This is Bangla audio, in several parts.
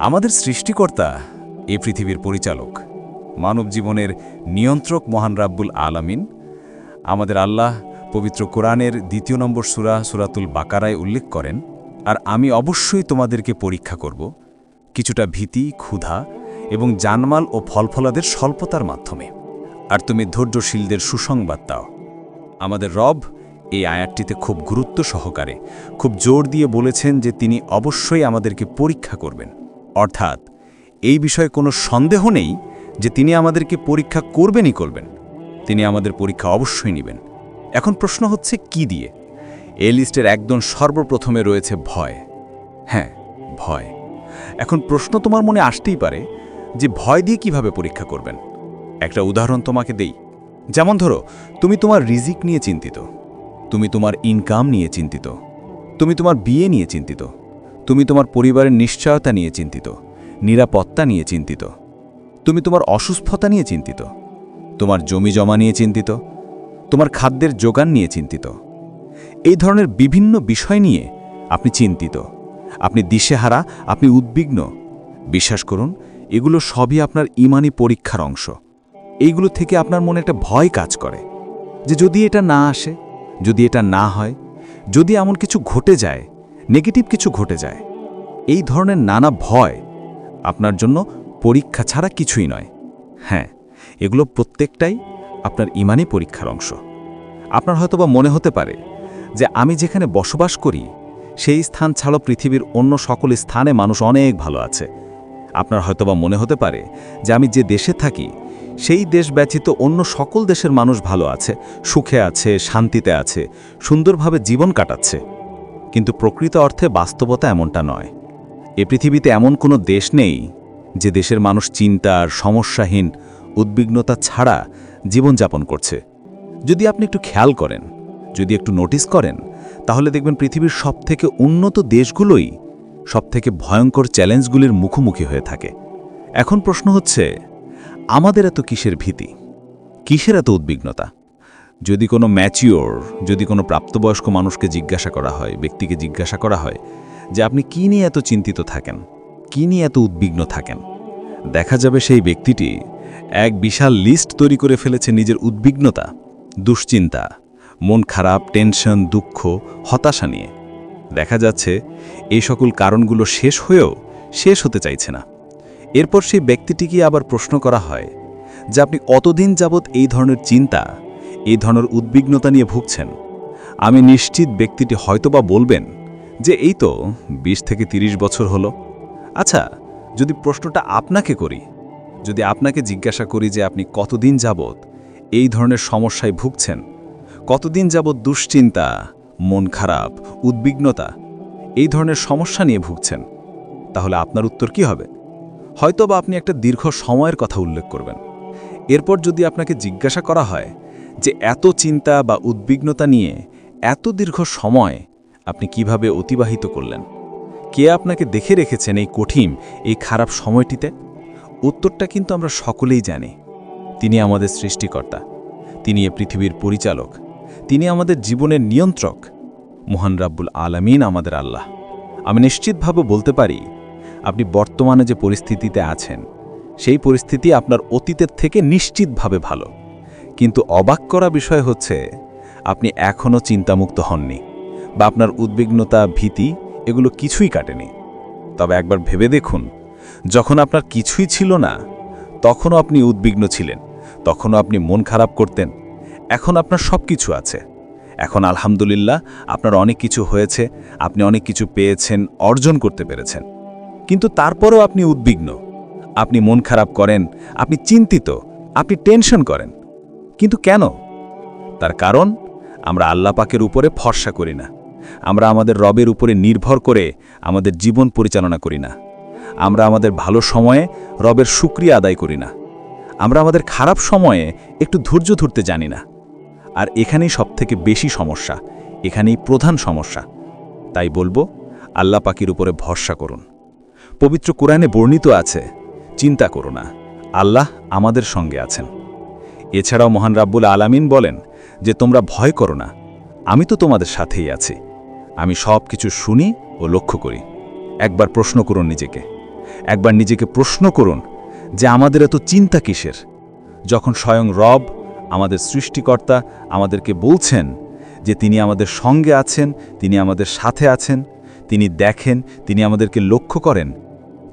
আমাদের সৃষ্টিকর্তা এ পৃথিবীর পরিচালক, মানব জীবনের নিয়ন্ত্রক মহান রাব্বুল আলামিন। আমাদের আল্লাহ পবিত্র কোরআনের দ্বিতীয় নম্বর সুরা, সুরাতুল বাকারায় উল্লেখ করেন, আর আমি অবশ্যই তোমাদেরকে পরীক্ষা করব কিছুটা ভীতি, ক্ষুধা এবং জানমাল ও ফলফলাদের স্বল্পতার মাধ্যমে। আর তুমি ধৈর্যশীলদের সুসংবাদ দাও। আমাদের রব এই আয়াতটিতে খুব গুরুত্ব সহকারে খুব জোর দিয়ে বলেছেন যে তিনি অবশ্যই আমাদেরকে পরীক্ষা করবেন। অর্থাৎ, এই বিষয়ে কোনো সন্দেহ নেই যে তিনি আমাদেরকে পরীক্ষা করবেনই করবেন। তিনি আমাদের পরীক্ষা অবশ্যই নেবেন। এখন প্রশ্ন হচ্ছে কি দিয়ে? এই লিস্টের একদম সর্বপ্রথমে রয়েছে ভয়। হ্যাঁ ভয়। এখন প্রশ্ন তোমার মনে আসতেই পারে যে ভয় দিয়ে কীভাবে পরীক্ষা করবেন? একটা উদাহরণ তোমাকে দেই। যেমন ধরো, তুমি তোমার রিজিক নিয়ে চিন্তিত। তুমি তোমার ইনকাম নিয়ে চিন্তিত। তুমি তোমার বিয়ে নিয়ে চিন্তিত। তুমি তোমার পরিবারের নিশ্চয়তা নিয়ে চিন্তিত, নিরাপত্তা নিয়ে চিন্তিত, তুমি তোমার অসুস্থতা নিয়ে চিন্তিত, তোমার জমি জমা নিয়ে চিন্তিত, তোমার খাদ্যের যোগান নিয়ে চিন্তিত। এই ধরনের বিভিন্ন বিষয় নিয়ে আপনি চিন্তিত। আপনি দিশেহারা, আপনি উদ্বিগ্ন। বিশ্বাস করুন, এগুলো সবই আপনার ইমানি পরীক্ষার অংশ। এইগুলো থেকে আপনার মনে একটা ভয় কাজ করে যে যদি এটা না আসে, যদি এটা না হয়, যদি এমন কিছু ঘটে যায় নেগেটিভ কিছু ঘটে যায়। এই ধরনের নানা ভয় আপনার জন্য পরীক্ষা ছাড়া কিছুই নয়। হ্যাঁ এগুলো প্রত্যেকটাই আপনার ইমানি পরীক্ষার অংশ। আপনার হয়তোবা মনে হতে পারে যে আমি যেখানে বসবাস করি, সেই স্থান ছাড়াও পৃথিবীর অন্য সকল স্থানে মানুষ অনেক ভালো আছে। আপনার হয়তোবা মনে হতে পারে যে আমি যে দেশে থাকি, সেই দেশ ব্যতীত অন্য সকল দেশের মানুষ ভালো আছে, সুখে আছে, শান্তিতে আছে, সুন্দরভাবে জীবন কাটাচ্ছে। কিন্তু প্রকৃত অর্থে বাস্তবতা এমনটা নয়। এ পৃথিবীতে এমন কোনো দেশ নেই যে দেশের মানুষ চিন্তার সমস্যাহীন, উদ্বিগ্নতা ছাড়া জীবনযাপন করছে। যদি আপনি একটু খেয়াল করেন, যদি একটু নোটিস করেন, তাহলে দেখবেন পৃথিবীর সবথেকে উন্নত দেশগুলোই সবথেকে ভয়ঙ্কর চ্যালেঞ্জগুলির মুখোমুখি হয়ে থাকে। এখন প্রশ্ন হচ্ছে, আমাদের এত কিসের ভীতি? কিসের এত উদ্বিগ্নতা? যদি কোনো ম্যাচিওর, যদি কোনো প্রাপ্তবয়স্ক মানুষকে জিজ্ঞাসা করা হয়, ব্যক্তিকে জিজ্ঞাসা করা হয় যে আপনি কি নিয়ে এত চিন্তিত থাকেন, কি নিয়ে এত উদ্বিগ্ন থাকেন, দেখা যাবে সেই ব্যক্তিটি এক বিশাল লিস্ট তৈরি করে ফেলেছে নিজের উদ্বিগ্নতা, দুশ্চিন্তা, মন খারাপ, টেনশন, দুঃখ, হতাশা নিয়ে। দেখা যাচ্ছে এই সকল কারণগুলো শেষ হয়েও শেষ হতে চাইছে না। এরপর সেই ব্যক্তিটিকে আবার প্রশ্ন করা হয় যে আপনি অতদিন যাবৎ এই ধরনের চিন্তা এই ধরনের উদ্বিগ্নতা নিয়ে ভুগছেন। আমি নিশ্চিত ব্যক্তিটি হয়তোবা বলবেন যে এই তো ২০ থেকে ৩০ বছর হলো। আচ্ছা যদি প্রশ্নটা আপনাকে করি, যদি আপনাকে জিজ্ঞাসা করি যে আপনি কতদিন যাবৎ এই ধরনের সমস্যায় ভুগছেন, কতদিন যাবৎ দুশ্চিন্তা, মন খারাপ, উদ্বিগ্নতা, এই ধরনের সমস্যা নিয়ে ভুগছেন, তাহলে আপনার উত্তর কি হবে? হয়তোবা আপনি একটা দীর্ঘ সময়ের কথা উল্লেখ করবেন। এরপর যদি আপনাকে জিজ্ঞাসা করা হয় যে এত চিন্তা বা উদ্বিগ্নতা নিয়ে এত দীর্ঘ সময় আপনি কীভাবে অতিবাহিত করলেন? কে আপনাকে দেখে রেখেছেন এই কঠিন, এই খারাপ সময়টিতে? উত্তরটা কিন্তু আমরা সকলেই জানি। তিনি আমাদের সৃষ্টিকর্তা, তিনি এ পৃথিবীর পরিচালক, তিনি আমাদের জীবনের নিয়ন্ত্রক। মহান রাব্বুল আলামিন আমাদের আল্লাহ। আমি নিশ্চিতভাবে বলতে পারি, আপনি বর্তমানে যে পরিস্থিতিতে আছেন, সেই পরিস্থিতি আপনার অতীতের থেকে নিশ্চিতভাবে ভালো। কিন্তু অবাক করা বিষয় হচ্ছে, আপনি এখনও চিন্তামুক্ত হননি বা আপনার উদ্বিগ্নতা, ভীতি এগুলো কিছুই কাটেনি। তবে একবার ভেবে দেখুন, যখন আপনার কিছুই ছিল না, তখনও আপনি উদ্বিগ্ন ছিলেন, তখনও আপনি মন খারাপ করতেন, এখন আপনার সব কিছু আছে। এখন আলহামদুলিল্লাহ আপনার অনেক কিছু হয়েছে, আপনি অনেক কিছু পেয়েছেন, অর্জন করতে পেরেছেন। কিন্তু তারপরেও আপনি উদ্বিগ্ন, আপনি মন খারাপ করেন, আপনি চিন্তিত, আপনি টেনশন করেন। কিন্তু কেন? তার কারণ, আমরা আল্লাপাকের উপরে ভরসা করি না। আমরা আমাদের রবের উপরে নির্ভর করে আমাদের জীবন পরিচালনা করি না। আমরা আমাদের ভালো সময়ে রবের সুক্রিয়া আদায় করি না। আমরা আমাদের খারাপ সময়ে একটু ধৈর্য ধরতে জানি না। আর এখানেই সবথেকে বেশি সমস্যা, এখানেই প্রধান সমস্যা। তাই বলব, আল্লাহ পাকির উপরে ভরসা করুন। পবিত্র কোরআনে বর্ণিত আছে, চিন্তা করো না, আল্লাহ আমাদের সঙ্গে আছেন। এছাড়াও মহান রাব্বুল আলামিন বলেন যে, তোমরা ভয় করো না। আমি তো তোমাদের সাথেই আছি। আমি সব কিছু শুনি ও লক্ষ্য করি। একবার প্রশ্ন করুন নিজেকে। একবার নিজেকে প্রশ্ন করুন যে, আমাদের এত চিন্তা কিসের? যখন স্বয়ং রব, আমাদের সৃষ্টিকর্তা, আমাদেরকে বলছেন যে, তিনি আমাদের সঙ্গে আছেন, তিনি আমাদের সাথে আছেন, তিনি দেখেন, তিনি আমাদেরকে লক্ষ্য করেন,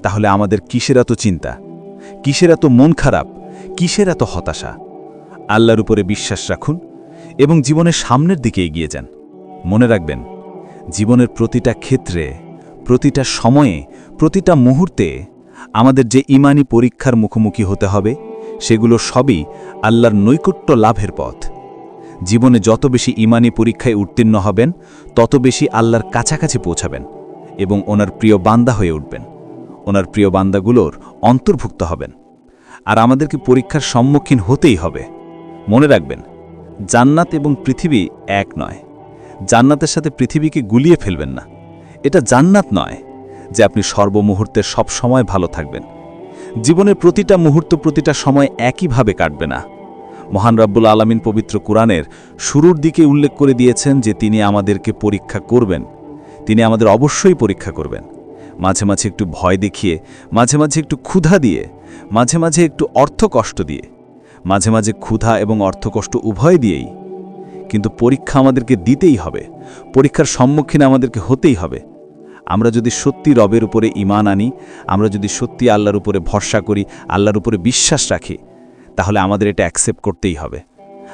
তাহলে আমাদের কিসের এত চিন্তা? কিসের এত মন খারাপ? কিসের এত হতাশা? আল্লাহর উপরে বিশ্বাস রাখুন এবং জীবনের সামনের দিকে এগিয়ে যান। মনে রাখবেন, জীবনের প্রতিটা ক্ষেত্রে, প্রতিটা সময়ে, প্রতিটা মুহূর্তে আমাদের যে ইমানি পরীক্ষার মুখোমুখি হতে হবে, সেগুলো সবই আল্লাহর নৈকট্য লাভের পথ। জীবনে যত বেশি ইমানি পরীক্ষায় উত্তীর্ণ হবেন, তত বেশি আল্লাহর কাছাকাছি পৌঁছাবেন এবং ওনার প্রিয় বান্দা হয়ে উঠবেন। ওনার প্রিয় বান্দাগুলোর অন্তর্ভুক্ত হবেন। আর আমাদেরকে পরীক্ষার সম্মুখীন হতেই হবে। মনে রাখবেন, জান্নাত এবং পৃথিবী এক নয়। জান্নাতের সাথে পৃথিবীকে গুলিয়ে ফেলবেন না। এটা জান্নাত নয় যে আপনি সর্বমুহূর্তে সব সময় ভালো থাকবেন। জীবনের প্রতিটা মুহূর্ত, প্রতিটা সময় একইভাবে কাটবে না। মহান রাব্বুল আলামিন পবিত্র কোরআনের শুরুর দিকে উল্লেখ করে দিয়েছেন যে তিনি আমাদেরকে পরীক্ষা করবেন। তিনি আমাদের অবশ্যই পরীক্ষা করবেন। মাঝে মাঝে একটু ভয় দেখিয়ে, মাঝে মাঝে একটু ক্ষুধা দিয়ে, মাঝে মাঝে একটু অর্থ কষ্ট দিয়ে। মাঝে মাঝে ক্ষুধা এবং অর্থকষ্ট উভয় দিয়েই। কিন্তু পরীক্ষা আমাদেরকে দিতেই হবে। পরীক্ষার সম্মুখীন আমাদেরকে হতেই হবে। আমরা যদি সত্যি রবের উপরে ইমান আনি, আমরা যদি সত্যি আল্লাহর উপরে ভরসা করি, আল্লাহর উপরে বিশ্বাস রাখি, তাহলে আমাদের এটা অ্যাকসেপ্ট করতেই হবে।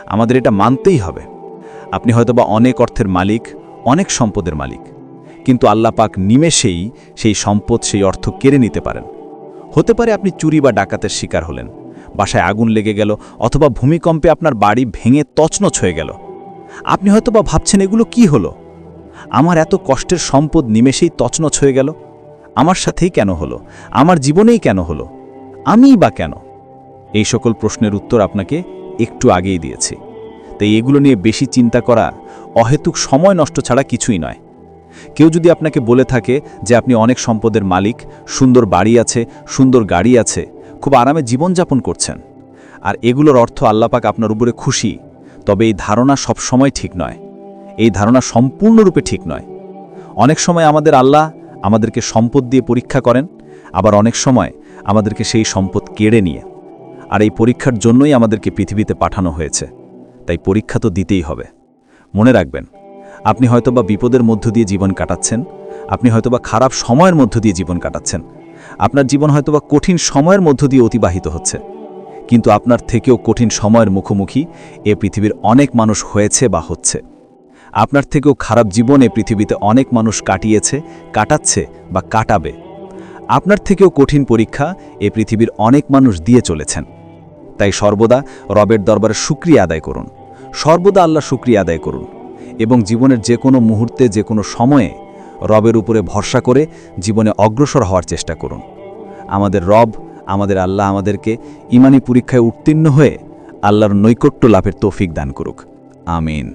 আমাদের এটা মানতেই হবে। আপনি হয়তোবা অনেক অর্থের মালিক, অনেক সম্পদের মালিক, কিন্তু আল্লাহ পাক নিমেষেই সেই সম্পদ, সেই অর্থ কেড়ে নিতে পারেন। হতে পারে আপনি চুরি বা ডাকাতের শিকার হলেন বাসায় আগুন লেগে গেল অথবা ভূমিকম্পে আপনার বাড়ি ভেঙে তছনছ হয়ে গেল। আপনি হয়তো বা ভাবছেন, এগুলো কি হলো? আমার এত কষ্টের সম্পদ নিমেষেই তছনছ হয়ে গেল। আমার সাথেই কেন হলো? আমার জীবনেই কেন হলো? আমিই বা কেন? এই সকল প্রশ্নের উত্তর আপনাকে একটু আগেই দিয়েছি। তাই এগুলো নিয়ে বেশি চিন্তা করা অহেতুক সময় নষ্ট ছাড়া কিছুই নয়। কেউ যদি আপনাকে বলে থাকে যে আপনি অনেক সম্পদের মালিক, সুন্দর বাড়ি আছে, সুন্দর গাড়ি আছে খুব আরামে জীবনযাপন করছেন। আর এগুলোর অর্থ আল্লাপাক আপনার উপরে খুশি, তবে এই ধারণা সব সময় ঠিক নয়। এই ধারণা সম্পূর্ণরূপে ঠিক নয়। অনেক সময় আমাদের আল্লাহ আমাদেরকে সম্পদ দিয়ে পরীক্ষা করেন, আবার অনেক সময় আমাদেরকে সেই সম্পদ কেড়ে নিয়ে। আর এই পরীক্ষার জন্যই আমাদেরকে পৃথিবীতে পাঠানো হয়েছে। তাই পরীক্ষা তো দিতেই হবে। মনে রাখবেন, আপনি হয়তোবা বিপদের মধ্য দিয়ে জীবন কাটাচ্ছেন, আপনি হয়তোবা খারাপ সময়ের মধ্য দিয়ে জীবন কাটাচ্ছেন আপনার জীবন হয়তোবা কঠিন সময়ের মধ্য দিয়ে অতিবাহিত হচ্ছে। কিন্তু আপনার থেকেও কঠিন সময়ের মুখোমুখি এ পৃথিবীর অনেক মানুষ হয়েছে বা হচ্ছে। আপনার থেকেও খারাপ জীবন পৃথিবীতে অনেক মানুষ কাটিয়েছে, কাটাচ্ছে বা কাটাবে। আপনার থেকেও কঠিন পরীক্ষা এ পৃথিবীর অনেক মানুষ দিয়ে চলেছেন। তাই সর্বদা রবের দরবারে সুক্রিয়া আদায় করুন। সর্বদা আল্লাহ সুক্রিয়া আদায় করুন এবং জীবনের যে কোনো মুহূর্তে, যে কোনো সময়ে রবের উপরে ভরসা করে জীবনে অগ্রসর হওয়ার চেষ্টা করুন। আমাদের রব, আমাদের আল্লাহ আমাদেরকে ইমানি পরীক্ষায় উত্তীর্ণ হয়ে আল্লাহর নৈকট্য লাভের তৌফিক দান করুক। আমিন।